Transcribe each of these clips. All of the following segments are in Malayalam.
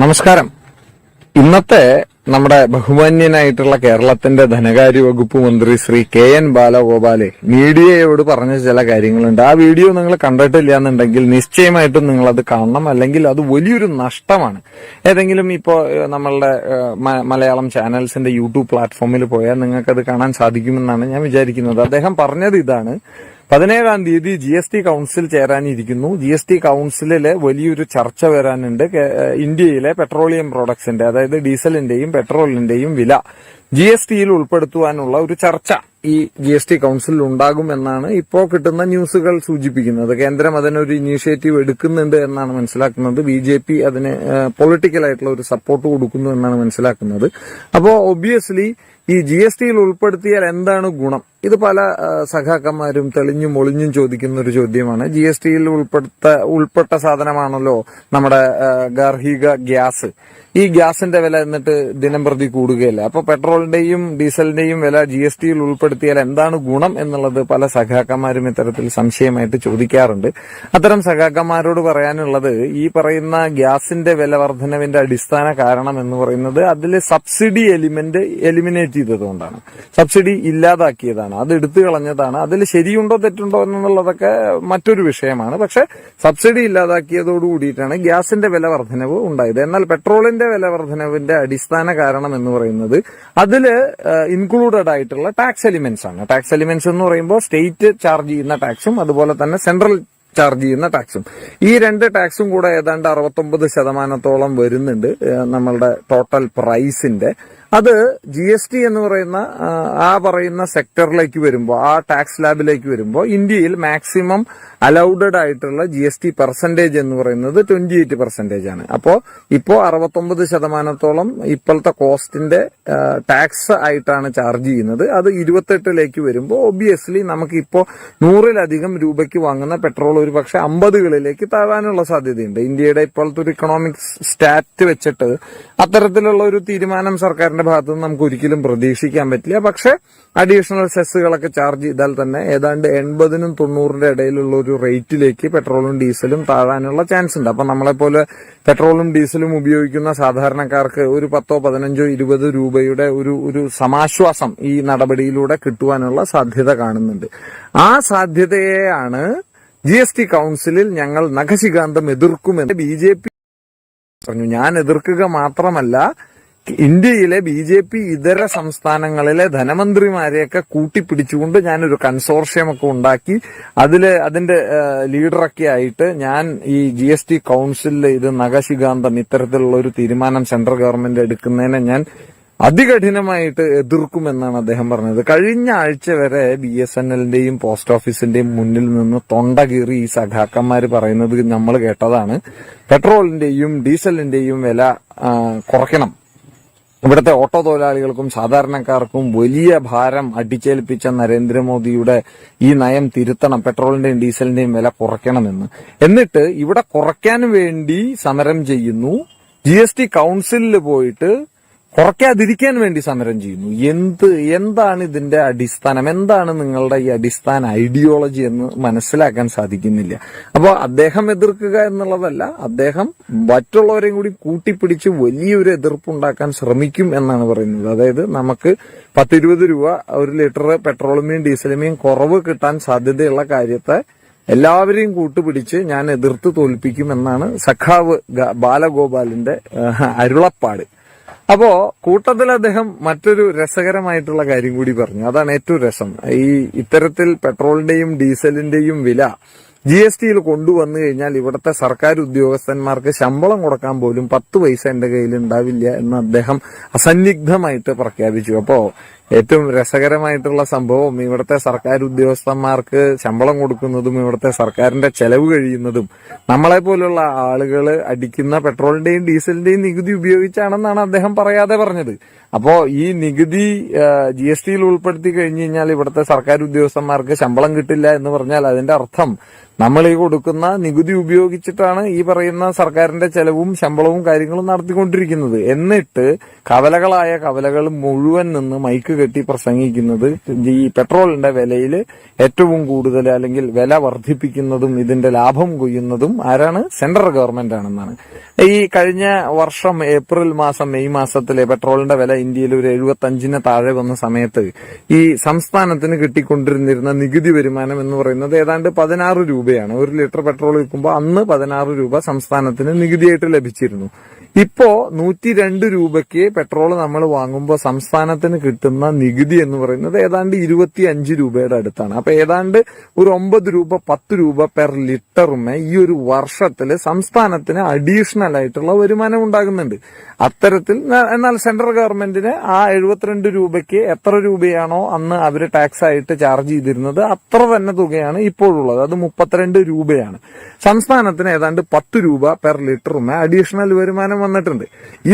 നമസ്കാരം. ഇന്നത്തെ നമ്മുടെ ബഹുമാന്യനായിട്ടുള്ള കേരളത്തിന്റെ ധനകാര്യ വകുപ്പ് മന്ത്രി ശ്രീ കെ എൻ ബാലഗോപാൽ മീഡിയയോട് പറഞ്ഞ ചില കാര്യങ്ങളുണ്ട്. ആ വീഡിയോ നിങ്ങൾ കണ്ടിട്ടില്ല എന്നുണ്ടെങ്കിൽ നിശ്ചയമായിട്ടും നിങ്ങൾ അത് കാണണം. അല്ലെങ്കിൽ അത് വലിയൊരു നഷ്ടമാണ്. ഏതെങ്കിലും ഇപ്പോ ഏഹ്, നമ്മളുടെ മലയാളം ചാനൽസിന്റെ യൂട്യൂബ് പ്ലാറ്റ്ഫോമിൽ പോയാൽ നിങ്ങൾക്ക് അത് കാണാൻ സാധിക്കുമെന്നാണ് ഞാൻ വിചാരിക്കുന്നത്. അദ്ദേഹം പറഞ്ഞത് ഇതാണ്. പതിനേഴാം തീയതി ജി എസ് ടി കൌൺസിൽ ചേരാനിരിക്കുന്നു. ജി എസ് ടി കൌൺസിലിൽ വലിയൊരു ചർച്ച വരാനുണ്ട്. ഇന്ത്യയിലെ പെട്രോളിയം പ്രോഡക്ട്സിന്റെ അതായത് ഡീസലിന്റെയും പെട്രോളിന്റെയും വില ജി എസ് ടിയിൽ ഉൾപ്പെടുത്തുവാനുള്ള ഒരു ചർച്ച ഈ ജി എസ് ടി കൌൺസിലിൽ ഉണ്ടാകും എന്നാണ് ഇപ്പോൾ കിട്ടുന്ന ന്യൂസുകൾ സൂചിപ്പിക്കുന്നത്. കേന്ദ്രം അതിനൊരു ഇനീഷ്യേറ്റീവ് എടുക്കുന്നുണ്ട് എന്നാണ് മനസ്സിലാക്കുന്നത്. ബി ജെ പി അതിന് പൊളിറ്റിക്കലായിട്ടുള്ള ഒരു സപ്പോർട്ട് കൊടുക്കുന്നു എന്നാണ് മനസ്സിലാക്കുന്നത്. അപ്പോൾ ഒബിയസ്ലി ഈ ജി എസ് ടിയിൽ ഉൾപ്പെടുത്തിയാൽ എന്താണ് ഗുണം? ഇത് പല സഖാക്കന്മാരും തെളിഞ്ഞും ഒളിഞ്ഞും ചോദിക്കുന്ന ഒരു ചോദ്യമാണ്. ജി എസ് ടിയിൽ ഉൾപ്പെടുത്ത ഉൾപ്പെട്ട സാധനമാണല്ലോ നമ്മുടെ ഗാർഹിക ഗ്യാസ്. ഈ ഗ്യാസിന്റെ വില എന്നിട്ട് ദിനം പ്രതി കൂടുകയല്ല? അപ്പൊ പെട്രോളിന്റെയും ഡീസലിന്റെയും വില ജി എസ് ടിയിൽ ഉൾപ്പെടുത്തിയാൽ എന്താണ് ഗുണം എന്നുള്ളത് പല സഖാക്കന്മാരും ഇത്തരത്തിൽ സംശയമായിട്ട് ചോദിക്കാറുണ്ട്. അത്തരം സഖാക്കന്മാരോട് പറയാനുള്ളത് ഈ പറയുന്ന ഗ്യാസിന്റെ വില വർധനവിന്റെ അടിസ്ഥാന കാരണം എന്ന് പറയുന്നത് അതിൽ സബ്സിഡി എലിമെന്റ് എലിമിനേറ്റ് ചെയ്തതുകൊണ്ടാണ്. സബ്സിഡി ഇല്ലാതാക്കിയതാണ്. അത് എടുത്തു കളഞ്ഞതാണ്. അതിൽ ശരിയുണ്ടോ തെറ്റുണ്ടോ എന്നുള്ളതൊക്കെ മറ്റൊരു വിഷയമാണ്. പക്ഷെ സബ്സിഡി ഇല്ലാതാക്കിയതോടു കൂടിയിട്ടാണ് ഗ്യാസിന്റെ വില വർധനവ് ഉണ്ടായത്. എന്നാൽ പെട്രോളിന്റെ വില വർധനവിന്റെ അടിസ്ഥാന കാരണം എന്ന് പറയുന്നത് അതിൽ ഇൻക്ലൂഡഡ് ആയിട്ടുള്ള ടാക്സ് എലിമെന്റ്സ് ആണ്. ടാക്സ് എലിമെന്റ്സ് എന്ന് പറയുമ്പോൾ സ്റ്റേറ്റ് ചാർജ് ചെയ്യുന്ന ടാക്സും അതുപോലെ തന്നെ സെൻട്രൽ ചാർജ് ചെയ്യുന്ന ടാക്സും ഈ രണ്ട് ടാക്സും കൂടെ ഏതാണ്ട് അറുപത്തൊമ്പത് ശതമാനത്തോളം വരുന്നുണ്ട് നമ്മളുടെ ടോട്ടൽ പ്രൈസിന്റെ അത് ജി എസ് ടി എന്ന് പറയുന്ന ആ, പറയുന്ന സെക്ടറിലേക്ക് വരുമ്പോൾ ആ ടാക്സ് ലാബിലേക്ക് വരുമ്പോൾ ഇന്ത്യയിൽ മാക്സിമം അലൗഡഡ് ആയിട്ടുള്ള ജി എസ് ടി പെർസെന്റേജ് എന്ന് പറയുന്നത് ട്വന്റി എയ്റ്റ് പെർസെന്റേജ് ആണ്. അപ്പോൾ ഇപ്പോൾ അറുപത്തൊമ്പത് ശതമാനത്തോളം ഇപ്പോഴത്തെ കോസ്റ്റിന്റെ ടാക്സ് ആയിട്ടാണ് ചാർജ് ചെയ്യുന്നത്. അത് ഇരുപത്തെട്ടിലേക്ക് വരുമ്പോൾ ഒബിയസ്ലി നമുക്ക് ഇപ്പോൾ നൂറിലധികം രൂപയ്ക്ക് വാങ്ങുന്ന പെട്രോൾ ഒരു പക്ഷെ അമ്പതുകളിലേക്ക് താഴാനുള്ള സാധ്യതയുണ്ട്. ഇന്ത്യയുടെ ഇപ്പോഴത്തെ ഒരു ഇക്കണോമിക് സ്റ്റാറ്റ് വെച്ചിട്ട് അത്തരത്തിലുള്ള ഒരു തീരുമാനം സർക്കാരിന്റെ ഭാഗത്തു നിന്ന് നമുക്ക് ഒരിക്കലും പ്രതീക്ഷിക്കാൻ പറ്റില്ല. പക്ഷെ അഡീഷണൽ സെസ്സുകളൊക്കെ ചാർജ് ചെയ്താൽ തന്നെ ഏതാണ്ട് എൺപതിനും തൊണ്ണൂറിന്റെ ഇടയിലുള്ള ഒരു റേറ്റിലേക്ക് പെട്രോളും ഡീസലും താഴാനുള്ള ചാൻസ് ഉണ്ട്. അപ്പൊ നമ്മളെപ്പോലെ പെട്രോളും ഡീസലും ഉപയോഗിക്കുന്ന സാധാരണക്കാർക്ക് ഒരു പത്തോ പതിനഞ്ചോ ഇരുപത് രൂപയുടെ ഒരു ഒരു സമാശ്വാസം ഈ നടപടിയിലൂടെ കിട്ടുവാനുള്ള സാധ്യത കാണുന്നുണ്ട്. ആ സാധ്യതയെയാണ് ജി എസ് ടി കൌൺസിലിൽ ഞങ്ങൾ നഖശികാന്തം എതിർക്കുമെന്ന് ബി ജെ പി പറഞ്ഞു. ഞാൻ എതിർക്കുക മാത്രമല്ല ഇന്ത്യയിലെ ബി ജെ പി ഇതര സംസ്ഥാനങ്ങളിലെ ധനമന്ത്രിമാരെയൊക്കെ കൂട്ടിപ്പിടിച്ചുകൊണ്ട് ഞാനൊരു കൺസോർഷ്യം ഒക്കെ ഉണ്ടാക്കി. അതിൽ അതിന്റെ ലീഡറൊക്കെ ആയിട്ട് ഞാൻ ഈ ജി എസ് ടി കൌൺസിലിൽ ഇത് നഖശികാന്തം ഇത്തരത്തിലുള്ള ഒരു തീരുമാനം സെൻട്രൽ ഗവൺമെന്റ് എടുക്കുന്നതിനെ ഞാൻ അതികഠിനമായിട്ട് എതിർക്കുമെന്നാണ് അദ്ദേഹം പറഞ്ഞത്. കഴിഞ്ഞ ആഴ്ച വരെ ബി എസ് എൻ എല്ലിന്റെയും പോസ്റ്റ് ഓഫീസിന്റെയും മുന്നിൽ നിന്ന് തൊണ്ട കീറി ഈ സഖാക്കന്മാർ പറയുന്നത് നമ്മൾ കേട്ടതാണ്. പെട്രോളിന്റെയും ഡീസലിന്റെയും വില കുറയ്ക്കണം. ഇവിടുത്തെ ഓട്ടോ തൊഴിലാളികൾക്കും സാധാരണക്കാർക്കും വലിയ ഭാരം അടിച്ചേൽപ്പിച്ച നരേന്ദ്രമോദിയുടെ ഈ നയം തിരുത്തണം പെട്രോളിന്റെയും ഡീസലിന്റെയും വില കുറയ്ക്കണമെന്ന്. എന്നിട്ട് ഇവിടെ കുറയ്ക്കാൻ വേണ്ടി സമരം ചെയ്യുന്നു. ജി എസ് ടി കൌൺസിലിൽ പോയിട്ട് കുറയ്ക്കാതിരിക്കാൻ വേണ്ടി സമരം ചെയ്യുന്നു. എന്ത് എന്താണ് ഇതിന്റെ അടിസ്ഥാനം? എന്താണ് നിങ്ങളുടെ ഈ അടിസ്ഥാന ഐഡിയോളജി എന്ന് മനസ്സിലാക്കാൻ സാധിക്കുന്നില്ല. അപ്പോൾ അദ്ദേഹം എതിർക്കുക എന്നുള്ളതല്ല അദ്ദേഹം മറ്റുള്ളവരെയും കൂടി കൂട്ടിപ്പിടിച്ച് വലിയൊരു എതിർപ്പുണ്ടാക്കാൻ ശ്രമിക്കും എന്നാണ് പറയുന്നത്. അതായത് നമുക്ക് പത്തിരുപത് രൂപ ഒരു ലിറ്റർ പെട്രോളിന്റെയും ഡീസലിന്റെയും കുറവ് കിട്ടാൻ സാധ്യതയുള്ള കാര്യത്തെ എല്ലാവരെയും കൂട്ടുപിടിച്ച് ഞാൻ എതിർത്ത് തോൽപ്പിക്കും എന്നാണ് സഖാവ് ബാലഗോപാലിന്റെ അരുളപ്പാട്. അപ്പോ കൂട്ടത്തിൽ അദ്ദേഹം മറ്റൊരു രസകരമായിട്ടുള്ള കാര്യം കൂടി പറഞ്ഞു. അതാണ് ഏറ്റവും രസം. ഈ ഇത്തരത്തിൽ പെട്രോളിന്റെയും ഡീസലിന്റെയും വില ജി എസ് ടിയിൽ കൊണ്ടുവന്നു കഴിഞ്ഞാൽ ഇവിടുത്തെ സർക്കാർ ഉദ്യോഗസ്ഥന്മാർക്ക് ശമ്പളം കൊടുക്കാൻ പോലും പത്ത് പൈസ എന്റെ കയ്യിൽ ഉണ്ടാവില്ല എന്ന് അദ്ദേഹം അസന്നിഗ്ധമായിട്ട് പ്രഖ്യാപിച്ചു. അപ്പോ ഏറ്റവും രസകരമായിട്ടുള്ള സംഭവം ഇവിടുത്തെ സർക്കാർ ഉദ്യോഗസ്ഥന്മാർക്ക് ശമ്പളം കൊടുക്കുന്നതും ഇവിടുത്തെ സർക്കാരിന്റെ ചെലവ് കഴിയുന്നതും നമ്മളെ പോലുള്ള ആളുകൾ അടിക്കുന്ന പെട്രോളിന്റെയും ഡീസലിന്റെയും നികുതി ഉപയോഗിച്ചാണെന്നാണ് അദ്ദേഹം പറയാതെ പറഞ്ഞത്. അപ്പോ ഈ നികുതി ജി എസ് ടിയിൽ ഉൾപ്പെടുത്തി കഴിഞ്ഞു കഴിഞ്ഞാൽ ഇവിടുത്തെ സർക്കാർ ഉദ്യോഗസ്ഥന്മാർക്ക് ശമ്പളം കിട്ടില്ല എന്ന് പറഞ്ഞാൽ അതിന്റെ അർത്ഥം നമ്മൾ ഈ കൊടുക്കുന്ന നികുതി ഉപയോഗിച്ചിട്ടാണ് ഈ പറയുന്ന സർക്കാരിന്റെ ചെലവും ശമ്പളവും കാര്യങ്ങളും നടത്തിക്കൊണ്ടിരിക്കുന്നത്. എന്നിട്ട് കവലകളായ കവലകൾ മുഴുവൻ നിന്ന് മൈക്ക് കെട്ടി പ്രസംഗിക്കുന്നത് ഈ പെട്രോളിന്റെ വിലയിൽ ഏറ്റവും കൂടുതൽ അല്ലെങ്കിൽ വില വർദ്ധിപ്പിക്കുന്നതും ഇതിന്റെ ലാഭം കൊയ്യുന്നതും ആരാണ്? സെൻട്രൽ ഗവൺമെന്റ് ആണെന്നാണ്. ഈ കഴിഞ്ഞ വർഷം ഏപ്രിൽ മാസം മെയ് മാസത്തിലെ പെട്രോളിന്റെ വില ഇന്ത്യയിൽ ഒരു എഴുപത്തി അഞ്ചിന് താഴെ വന്ന സമയത്ത് ഈ സംസ്ഥാനത്തിന് കിട്ടിക്കൊണ്ടിരുന്നിരുന്ന നികുതി വരുമാനം എന്ന് പറയുന്നത് ഏതാണ്ട് പതിനാറ് രൂപയാണ്. ഒരു ലിറ്റർ പെട്രോൾ വിൽക്കുമ്പോൾ അന്ന് പതിനാറ് രൂപ സംസ്ഥാനത്തിന് നികുതിയായിട്ട് ലഭിച്ചിരുന്നു. ഇപ്പോ നൂറ്റി രണ്ട് രൂപയ്ക്ക് പെട്രോൾ നമ്മൾ വാങ്ങുമ്പോൾ സംസ്ഥാനത്തിന് കിട്ടുന്ന നികുതി എന്ന് പറയുന്നത് ഏതാണ്ട് ഇരുപത്തി അഞ്ച് രൂപയുടെ അടുത്താണ്. അപ്പൊ ഏതാണ്ട് ഒരു ഒമ്പത് രൂപ പത്ത് രൂപ പെർ ലിറ്ററുമേ ഈ ഒരു വർഷത്തിൽ സംസ്ഥാനത്തിന് അഡീഷണൽ ആയിട്ടുള്ള വരുമാനം ഉണ്ടാകുന്നുണ്ട്. അത്തരത്തിൽ എന്നാൽ സെൻട്രൽ ഗവൺമെന്റിന് ആ എഴുപത്തിരണ്ട് രൂപയ്ക്ക് എത്ര രൂപയാണോ അന്ന് അവർ ടാക്സ് ആയിട്ട് ചാർജ് ചെയ്തിരുന്നത് അത്ര തന്നെ തുകയാണ് ഇപ്പോഴുള്ളത്. അത് മുപ്പത്തിരണ്ട് രൂപയാണ്. സംസ്ഥാനത്തിന് ഏതാണ്ട് പത്ത് രൂപ പെർ ലിറ്ററുമേ അഡീഷണൽ വരുമാനം വന്നിട്ടുണ്ട്.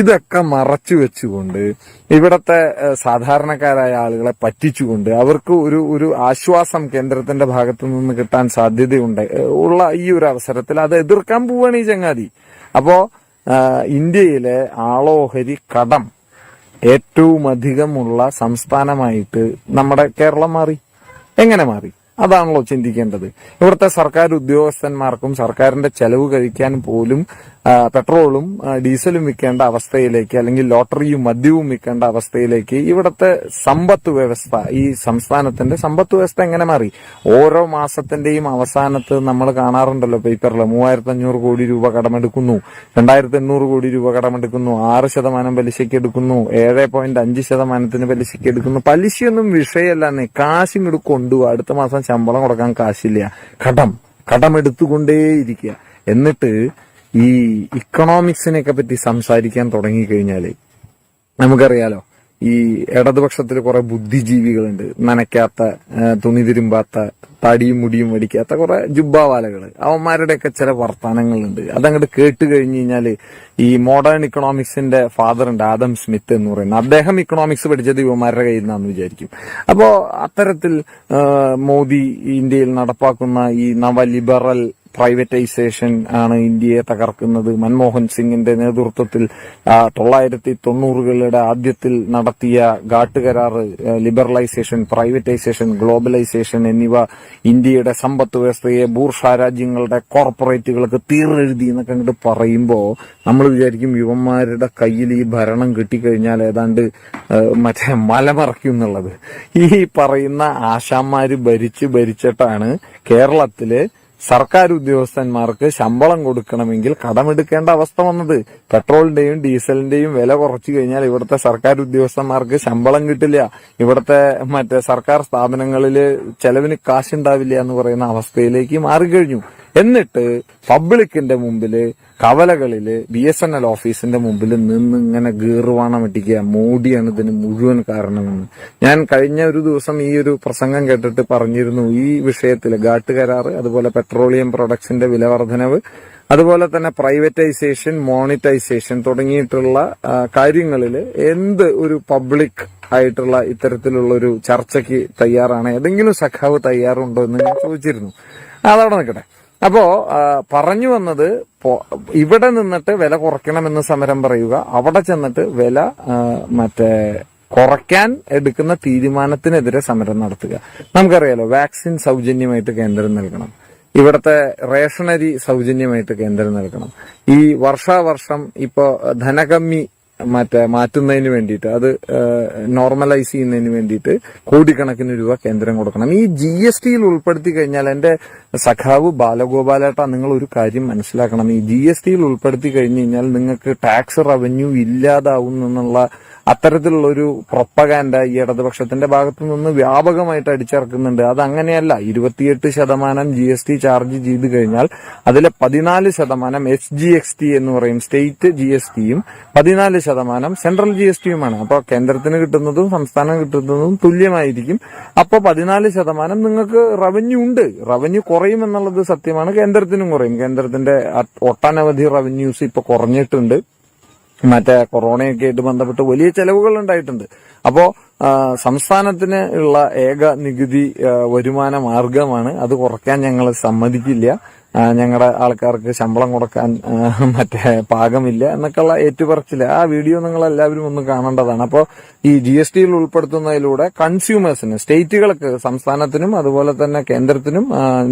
ഇതൊക്കെ മറച്ചു വെച്ചുകൊണ്ട് ഇവിടത്തെ സാധാരണക്കാരായ ആളുകളെ പറ്റിച്ചുകൊണ്ട് അവർക്ക് ഒരു ഒരു ആശ്വാസം കേന്ദ്രത്തിന്റെ ഭാഗത്തു നിന്ന് കിട്ടാൻ സാധ്യതയുണ്ട് ഉള്ള ഈ ഒരു അവസരത്തിൽ അത് എതിർക്കാൻ പോവാണ് ഈ ചങ്ങാതി. അപ്പോ ഇന്ത്യയിലെ ആളോഹരി കടം ഏറ്റവും അധികമുള്ള സംസ്ഥാനമായിട്ട് നമ്മുടെ കേരളം മാറി. എങ്ങനെ മാറി? അതാണല്ലോ ചിന്തിക്കേണ്ടത്. ഇവിടുത്തെ സർക്കാർ ഉദ്യോഗസ്ഥന്മാർക്കും സർക്കാരിന്റെ ചെലവ് കഴിക്കാൻ പോലും പെട്രോളും ഡീസലും വിൽക്കേണ്ട അവസ്ഥയിലേക്ക് അല്ലെങ്കിൽ ലോട്ടറിയും മദ്യവും വിൽക്കേണ്ട അവസ്ഥയിലേക്ക് ഇവിടുത്തെ സമ്പത്ത് വ്യവസ്ഥ ഈ സംസ്ഥാനത്തിന്റെ സമ്പത്ത് വ്യവസ്ഥ എങ്ങനെ മാറി? ഓരോ മാസത്തിന്റെയും അവസാനത്ത് നമ്മൾ കാണാറുണ്ടല്ലോ പേപ്പറിൽ മൂവായിരത്തി അഞ്ഞൂറ് കോടി രൂപ കടമെടുക്കുന്നു രണ്ടായിരത്തി എണ്ണൂറ് കോടി രൂപ കടമെടുക്കുന്നു ആറ് ശതമാനം പലിശയ്ക്ക് എടുക്കുന്നു ഏഴ് പോയിന്റ് അഞ്ച് ശതമാനത്തിന് പലിശയ്ക്ക് എടുക്കുന്നു. പലിശയൊന്നും വിഷയമല്ലാന്നേ കാശും ഇങ്ങോട്ട് അടുത്ത മാസം ശമ്പളം കൊടുക്കാൻ കാശില്ല. കടം. കടം എടുത്തുകൊണ്ടേയിരിക്കുക എന്നിട്ട് ഈ ഇക്കണോമിക്സിനെയൊക്കെ പറ്റി സംസാരിക്കാൻ തുടങ്ങിക്കഴിഞ്ഞാൽ നമുക്കറിയാലോ ഈ ഇടതുപക്ഷത്തിൽ കുറെ ബുദ്ധിജീവികളുണ്ട്. നനയ്ക്കാത്ത തുണി തിരുമ്പാത്ത തടിയും മുടിയും വടിക്കാത്ത കുറെ ജുബ്ബാവാലകൾ അവന്മാരുടെയൊക്കെ ചില വർത്തമാനങ്ങളുണ്ട്. അതങ്ങോട്ട് കേട്ട് കഴിഞ്ഞു കഴിഞ്ഞാൽ ഈ മോഡേൺ ഇക്കണോമിക്സിന്റെ ഫാദർ ഉണ്ട് ആദം സ്മിത്ത് എന്ന് പറയുന്നത് അദ്ദേഹം ഇക്കണോമിക്സ് പഠിച്ചത് യുവമാരുടെ കയ്യിൽ നിന്നാന്ന് വിചാരിക്കും. അപ്പോ അത്തരത്തിൽ മോദി ഇന്ത്യയിൽ നടപ്പാക്കുന്ന ഈ നവ ലിബറൽ പ്രൈവറ്റൈസേഷൻ ആണ് ഇന്ത്യയെ തകർക്കുന്നത്. മൻമോഹൻ സിംഗിന്റെ നേതൃത്വത്തിൽ തൊള്ളായിരത്തി തൊണ്ണൂറുകളുടെ ആദ്യത്തിൽ നടത്തിയ ഘാട്ടുകരാറ് ലിബറലൈസേഷൻ പ്രൈവറ്റൈസേഷൻ ഗ്ലോബലൈസേഷൻ എന്നിവ ഇന്ത്യയുടെ സമ്പത്ത് വ്യവസ്ഥയെ ബൂർഷ രാജ്യങ്ങളുടെ കോർപ്പറേറ്റുകൾക്ക് തീറെഴുതി എന്നൊക്കെ അങ്ങോട്ട് പറയുമ്പോൾ നമ്മൾ വിചാരിക്കും യുവന്മാരുടെ കയ്യിൽ ഈ ഭരണം കിട്ടിക്കഴിഞ്ഞാൽ ഏതാണ്ട് മറ്റേ മലമറയ്ക്കും എന്നുള്ളത്. ഈ പറയുന്ന ആശാന്മാര് ഭരിച്ച് ഭരിച്ചിട്ടാണ് കേരളത്തിൽ സർക്കാർ ഉദ്യോഗസ്ഥന്മാർക്ക് ശമ്പളം കൊടുക്കണമെങ്കിൽ കടമെടുക്കേണ്ട അവസ്ഥ വന്നത്. പെട്രോളിന്റെയും ഡീസലിന്റെയും വില കുറച്ചു കഴിഞ്ഞാൽ ഇവിടുത്തെ സർക്കാർ ഉദ്യോഗസ്ഥന്മാർക്ക് ശമ്പളം കിട്ടില്ല. ഇവിടുത്തെ മറ്റേ സർക്കാർ സ്ഥാപനങ്ങളിൽ ചെലവിന് കാശുണ്ടാവില്ല എന്ന് പറയുന്ന അവസ്ഥയിലേക്ക് മാറിക്കഴിഞ്ഞു. എന്നിട്ട് പബ്ലിക്കിന്റെ മുമ്പിൽ കവലകളിൽ ബി എസ് എൻ എൽ ഓഫീസിന്റെ മുമ്പിൽ നിന്ന് ഇങ്ങനെ ഗീർവാണം ഇട്ടിക്കുക മോഡിയാണ് ഇതിന് മുഴുവൻ കാരണമെന്ന്. ഞാൻ കഴിഞ്ഞ ഒരു ദിവസം ഈ ഒരു പ്രസംഗം കേട്ടിട്ട് പറഞ്ഞിരുന്നു. ഈ വിഷയത്തിൽ ഘാട്ട് കരാറ് അതുപോലെ പെട്രോളിയം പ്രൊഡക്ട്സിന്റെ വില വർധനവ് അതുപോലെ തന്നെ പ്രൈവറ്റൈസേഷൻ മോണിറ്റൈസേഷൻ തുടങ്ങിയിട്ടുള്ള കാര്യങ്ങളിൽ എന്ത് ഒരു പബ്ലിക് ആയിട്ടുള്ള ഇത്തരത്തിലുള്ള ഒരു ചർച്ചയ്ക്ക് തയ്യാറാണ്? ഏതെങ്കിലും സഖാവ് തയ്യാറുണ്ടോ എന്ന് ഞാൻ ചോദിച്ചിരുന്നു. അതവിടെ നിൽക്കട്ടെ. അപ്പോ പറഞ്ഞു വന്നത് ഇവിടെ നിന്നിട്ട് വില കുറയ്ക്കണമെന്ന് സമരം പറയുക അവിടെ ചെന്നിട്ട് വില മറ്റേ കുറയ്ക്കാൻ എടുക്കുന്ന തീരുമാനത്തിനെതിരെ സമരം നടത്തുക. നമുക്കറിയാലോ വാക്സിൻ സൗജന്യമായിട്ട് കേന്ദ്രം നൽകണം. ഇവിടുത്തെ റേഷനരി സൗജന്യമായിട്ട് കേന്ദ്രം നൽകണം. ഈ വർഷാവർഷം ഇപ്പോ ധനകമ്മി മറ്റേ മാറ്റുന്നതിന് വേണ്ടിയിട്ട് അത് നോർമലൈസ് ചെയ്യുന്നതിന് വേണ്ടിയിട്ട് കോടിക്കണക്കിന് രൂപ കേന്ദ്രം കൊടുക്കണം. ഈ ജി എസ് ടിയിൽ ഉൾപ്പെടുത്തി കഴിഞ്ഞാൽ എന്റെ സഖാവ് ബാലഗോപാലേട്ട നിങ്ങൾ ഒരു കാര്യം മനസ്സിലാക്കണം. ഈ ജി എസ് ടിയിൽ ഉൾപ്പെടുത്തി കഴിഞ്ഞു കഴിഞ്ഞാൽ നിങ്ങൾക്ക് ടാക്സ് റവന്യൂ ഇല്ലാതാവും എന്നുള്ള അത്തരത്തിലുള്ള ഒരു പ്രൊപ്പകാൻഡ ഈ ഇടതുപക്ഷത്തിന്റെ ഭാഗത്തു നിന്ന് വ്യാപകമായിട്ട് അടിച്ചിറക്കുന്നുണ്ട്. അത് അങ്ങനെയല്ല ഇരുപത്തിയെട്ട് ശതമാനം ജി എസ് ടി ചാർജ് ചെയ്ത് കഴിഞ്ഞാൽ അതിലെ പതിനാല് ശതമാനം എസ് ജി എക്സ് ടി എന്ന് പറയും സ്റ്റേറ്റ് ജി എസ് ടിയും പതിനാല് ശതമാനം സെൻട്രൽ ജി എസ് ടിയുമാണ് അപ്പോൾ കേന്ദ്രത്തിന് കിട്ടുന്നതും സംസ്ഥാനം കിട്ടുന്നതും തുല്യമായിരിക്കും. അപ്പോൾ പതിനാല് ശതമാനം നിങ്ങൾക്ക് റവന്യൂ ഉണ്ട്. റവന്യൂ കുറയും എന്നുള്ളത് സത്യമാണ്. കേന്ദ്രത്തിനും കുറയും. കേന്ദ്രത്തിന്റെ ഒട്ടനവധി റവന്യൂസ് ഇപ്പൊ കുറഞ്ഞിട്ടുണ്ട്. മറ്റേ കൊറോണയൊക്കെ ആയിട്ട് ബന്ധപ്പെട്ട് വലിയ ചെലവുകൾ ഉണ്ടായിട്ടുണ്ട്. അപ്പോ സംസ്ഥാനത്തിന് ഉള്ള ഏക നികുതി വരുമാന മാർഗമാണ് അത് കുറയ്ക്കാൻ ഞങ്ങൾ സമ്മതിക്കില്ല. ഞങ്ങളുടെ ആൾക്കാർക്ക് ശമ്പളം കൊടുക്കാൻ മറ്റേ പാകമില്ല എന്നൊക്കെയുള്ള ഏറ്റുപറച്ചില്ല ആ വീഡിയോ നിങ്ങൾ എല്ലാവരും ഒന്ന് കാണേണ്ടതാണ്. അപ്പോൾ ഈ ജി എസ് ടിയിൽ ഉൾപ്പെടുത്തുന്നതിലൂടെ കൺസ്യൂമേഴ്സിന് സ്റ്റേറ്റുകൾക്ക് സംസ്ഥാനത്തിനും അതുപോലെ തന്നെ കേന്ദ്രത്തിനും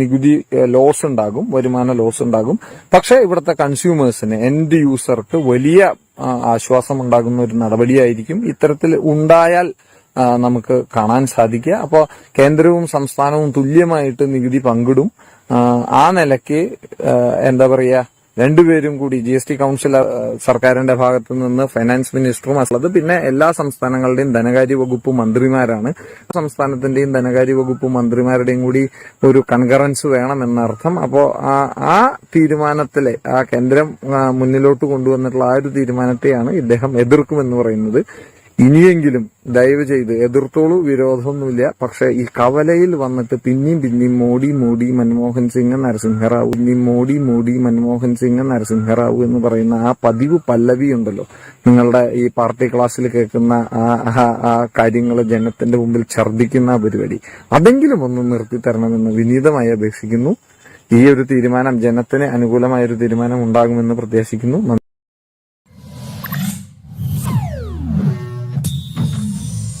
നികുതി ലോസ് ഉണ്ടാകും വരുമാന ലോസ് ഉണ്ടാകും. പക്ഷേ ഇവിടുത്തെ കൺസ്യൂമേഴ്സിന് എൻഡ് യൂസർക്ക് വലിയ ആശ്വാസം ഉണ്ടാകുന്ന ഒരു നടപടിയായിരിക്കും. ഇത്തരത്തിൽ ഉണ്ടായാൽ നമുക്ക് കാണാൻ സാധിക്കുക. അപ്പോൾ കേന്ദ്രവും സംസ്ഥാനവും തുല്യമായിട്ട് നികുതി പങ്കിടും. ആ നിലയ്ക്ക് എന്താ പറയുക രണ്ടുപേരും കൂടി ജി എസ് ടി കൗൺസിൽ സർക്കാരിന്റെ ഭാഗത്തു നിന്ന് ഫൈനാൻസ് മിനിസ്റ്ററും ഉള്ളത് പിന്നെ എല്ലാ സംസ്ഥാനങ്ങളുടെയും ധനകാര്യ വകുപ്പ് മന്ത്രിമാരാണ്. സംസ്ഥാനത്തിന്റെയും ധനകാര്യ വകുപ്പ് മന്ത്രിമാരുടെയും കൂടി ഒരു കൺകറൻസ് വേണം എന്നർത്ഥം. അപ്പോ ആ ആ തീരുമാനത്തിലെ ആ കേന്ദ്രം മുന്നിലോട്ട് കൊണ്ടുവന്നിട്ടുള്ള ആ ഒരു തീരുമാനത്തെയാണ് ഇദ്ദേഹം എതിർക്കുമെന്ന് പറയുന്നത്. ഇനിയെങ്കിലും ദയവ് ചെയ്ത് എതിർത്തോളൂ വിരോധമൊന്നുമില്ല. പക്ഷെ ഈ കവലയിൽ വന്നിട്ട് പിന്നെയും പിന്നെയും മോഡി മോഡി മൻമോഹൻ സിംഗ് നരസിംഹറാവു പിന്നെയും മോഡി മോഡി മൻമോഹൻ സിംഗ് നരസിംഹറാവു എന്ന് പറയുന്ന ആ പതിവ് പല്ലവി ഉണ്ടല്ലോ. നിങ്ങളുടെ ഈ പാർട്ടി ക്ലാസ്സിൽ കേൾക്കുന്ന ആ ആ- കാര്യങ്ങൾ ജനത്തിന്റെ മുമ്പിൽ ഛർദ്ദിക്കുന്ന പരിപാടി. അതെങ്കിലും ഒന്ന് നിർത്തി തരണമെന്ന് വിനീതമായി അപേക്ഷിക്കുന്നു. ഈ ഒരു തീരുമാനം ജനത്തിന് അനുകൂലമായ ഒരു തീരുമാനം ഉണ്ടാകുമെന്ന് പ്രത്യാശിക്കുന്നു